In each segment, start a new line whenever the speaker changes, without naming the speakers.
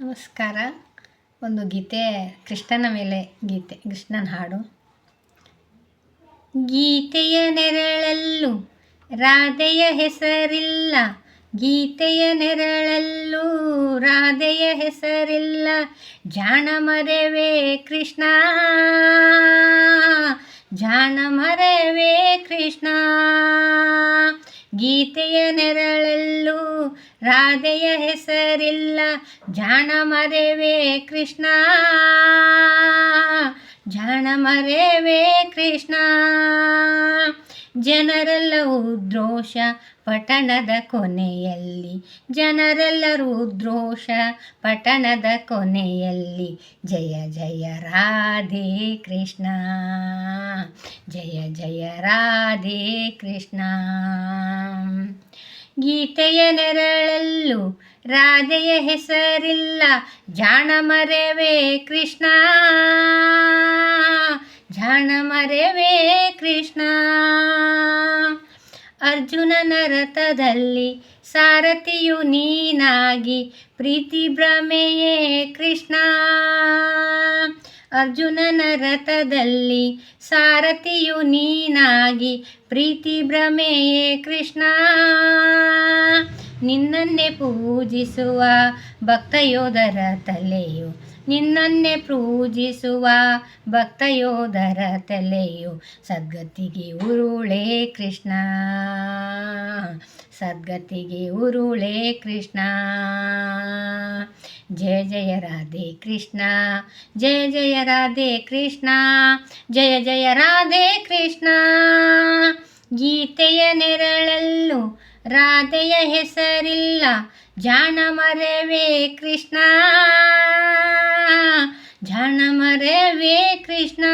ನಮಸ್ಕಾರ. ಒಂದು ಗೀತೆ, ಕೃಷ್ಣನ ಮೇಲೆ ಗೀತೆ, ಕೃಷ್ಣನ ಹಾಡು. ಗೀತೆಯ ನೆರಳಲ್ಲೂ ರಾಧೆಯ ಹೆಸರಿಲ್ಲ. ಗೀತೆಯ ನೆರಳಲ್ಲೂ ರಾಧೆಯ ಹೆಸರಿಲ್ಲ. ಜಾಣ ಮರವೇ ಕೃಷ್ಣ? ಜಾಣ ಮರವೇ ಕೃಷ್ಣ? ಗೀತೆಯ ನೆರಳಲ್ಲೂ ರಾಧೆಯ ಹೆಸರಿಲ್ಲ. ಜಾಣ ಮರೆವೇ ಕೃಷ್ಣ. ಜಾಣ ಮರೆವೇ ಕೃಷ್ಣ. ಜನರೆಲ್ಲವೂ ದ್ರೋಷ ಪಟ್ಟಣದ ಕೊನೆಯಲ್ಲಿ ಜನರೆಲ್ಲರೂ ದ್ರೋಷ ಪಟ್ಟಣದ ಕೊನೆಯಲ್ಲಿ ಜಯ ಜಯ ರಾಧೆ ಕೃಷ್ಣ. ಜಯ ಜಯ ರಾಧೆ ಕೃಷ್ಣ. ಗೀತೆಯ ನೆರಳಲ್ಲೂ ರಾಧೆಯ ಹೆಸರಿಲ್ಲ ಜಾಣ ಮರೆವೇ ಕೃಷ್ಣ. ಜಾಣ ಮರೆವೇ ಕೃಷ್ಣ. ಅರ್ಜುನನ ರಥದಲ್ಲಿ ಸಾರಥಿಯು ನೀನಾಗಿ ಪ್ರೀತಿ ಭ್ರಮೆಯೇ ಕೃಷ್ಣ. ಅರ್ಜುನನ ರಥದಲ್ಲಿ ಸಾರಥಿಯು ನೀನಾಗಿ ಪ್ರೀತಿ ಭ್ರಮೆಯೇ ಕೃಷ್ಣ. ನಿನ್ನನ್ನೇ ಪೂಜಿಸುವ ಭಕ್ತಯೋಧರ ತಲೆಯು. ನಿನ್ನನ್ನೇ ಪೂಜಿಸುವ ಭಕ್ತಯೋಧರ ತಲೆಯು. ಸದ್ಗತಿಗೆ ಉರುಳೆ ಕೃಷ್ಣ. ಸದ್ಗತಿಗೆ ಉರುಳೆ ಕೃಷ್ಣ. ಜಯ ಜಯ ರಾಧೆ ಕೃಷ್ಣ. ಜಯ ಜಯ ರಾಧೆ ಕೃಷ್ಣ. ಜಯ ಜಯ ರಾಧೆ ಕೃಷ್ಣ. ಗೀತೆಯ ನೆರಳಲ್ಲೂ ರಾಧೆಯ ಹೆಸರಿಲ್ಲ. ಜಾಣ ಮರೆವೇ ಕೃಷ್ಣ. ಜಾಣ ಮರೆವೇ ಕೃಷ್ಣ.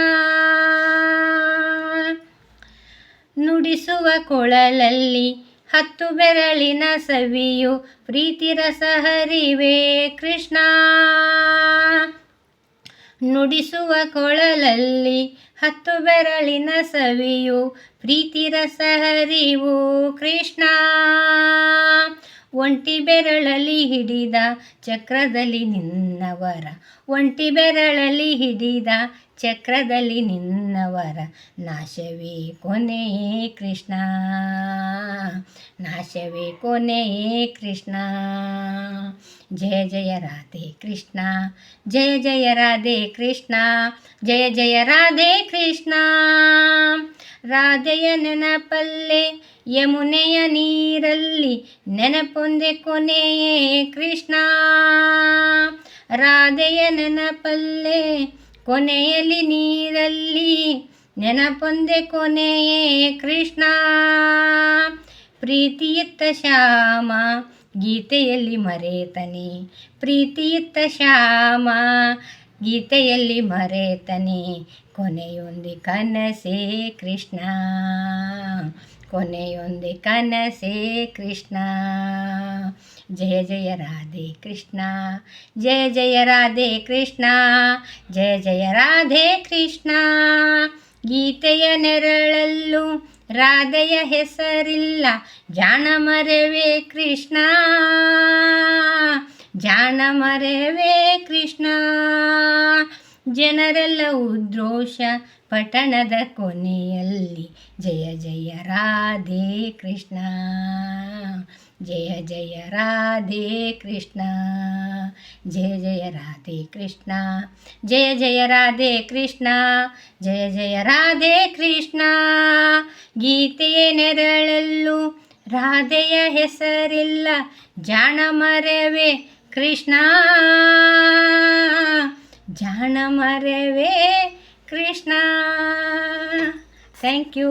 ನುಡಿಸುವ ಕೊಳಲಲ್ಲಿ ಹತ್ತು ಬೆರಳಿನ ಸವಿಯು, ಪ್ರೀತಿ ರಸ ಹರಿವೇ ಕೃಷ್ಣ. ನುಡಿಸುವ ಕೊಳಲಲ್ಲಿ ಹತ್ತು ಬೆರಳಿನ ಸವಿಯು, ಪ್ರೀತಿ ರಸ ಹರಿವು, ಕೃಷ್ಣ. ಒಂಟಿ ಬೆರಳಲ್ಲಿ ಹಿಡಿದ ಚಕ್ರದಲ್ಲಿ ನಿನ್ನವರ, ಒಂಟಿ ಬೆರಳಲ್ಲಿ ಹಿಡಿದ ಚಕ್ರದಲ್ಲಿ ನಿನ್ನವರ ನಾಶವೇ ಕೊನೆಯೇ ಕೃಷ್ಣ. ನಾಶವೇ ಕೊನೆಯೇ ಕೃಷ್ಣ. ಜಯ ಜಯ ರಾಧೆ ಕೃಷ್ಣ. ಜಯ ಜಯ ರಾಧೆ ಕೃಷ್ಣ. ಜಯ ಜಯ ರಾಧೆ ಕೃಷ್ಣ. ರಾಧೆಯ ನೆನಪಲ್ಲೇ ಯಮುನೆಯ ನೀರಲ್ಲಿ ನೆನಪೊಂದೆ ಕೊನೆಯೇ ಕೃಷ್ಣ. ರಾಧೆಯ ನೆನಪಲ್ಲೇ ಕೊನೆಯಲ್ಲಿ ನೀರಲ್ಲಿ ನೆನಪೊಂದೆ ಕೊನೆಯೇ ಕೃಷ್ಣ. ಪ್ರೀತಿಯುತ್ತ ಶ್ಯಾಮ, ಗೀತೆಯಲ್ಲಿ ಮರೆತನೆ. ಪ್ರೀತಿಯುತ್ತ ಶ್ಯಾಮ, ಗೀತೆಯಲ್ಲಿ ಮರೆತನೆ. ಕೊನೆಯೊಂದಿ ಕನಸೇ ಕೃಷ್ಣ. ಕೊನೆಯೊಂದು ಕನಸೇ ಕೃಷ್ಣ. ಜಯ ಜಯ ರಾಧೆ ಕೃಷ್ಣ. ಜಯ ಜಯ ರಾಧೆ ಕೃಷ್ಣ. ಜಯ ಜಯ ರಾಧೆ ಕೃಷ್ಣ. ಗೀತೆಯ ನೆರಳಲ್ಲೂ ರಾಧೆಯ ಹೆಸರಿಲ್ಲ. ಜಾಣ ಮರೆವೇ ಕೃಷ್ಣ. ಜಾಣ ಮರೆವೇ ಕೃಷ್ಣ. ಜನರೆಲ್ಲವೂ ಉದ್ರೋಷ ಪಟ್ಟಣದ ಕೊನೆಯಲ್ಲಿ ಜಯ ಜಯ ರಾಧೆ ಕೃಷ್ಣ. ಜಯ ಜಯ ರಾಧೆ ಕೃಷ್ಣ. ಜಯ ಜಯ ರಾಧೆ ಕೃಷ್ಣ. ಜಯ ಜಯ ರಾಧೆ ಕೃಷ್ಣ. ಜಯ ಜಯ ರಾಧೆ ಕೃಷ್ಣ. ಗೀತೆಯ ನೆರಳಲ್ಲೂ ರಾಧೆಯ ಹೆಸರಿಲ್ಲ ಜಾಣ ಮರವೇ ಕೃಷ್ಣ. ಜಾಣ ಮರೆವೇ ಕೃಷ್ಣ ಥ್ಯಾಂಕ್ ಯು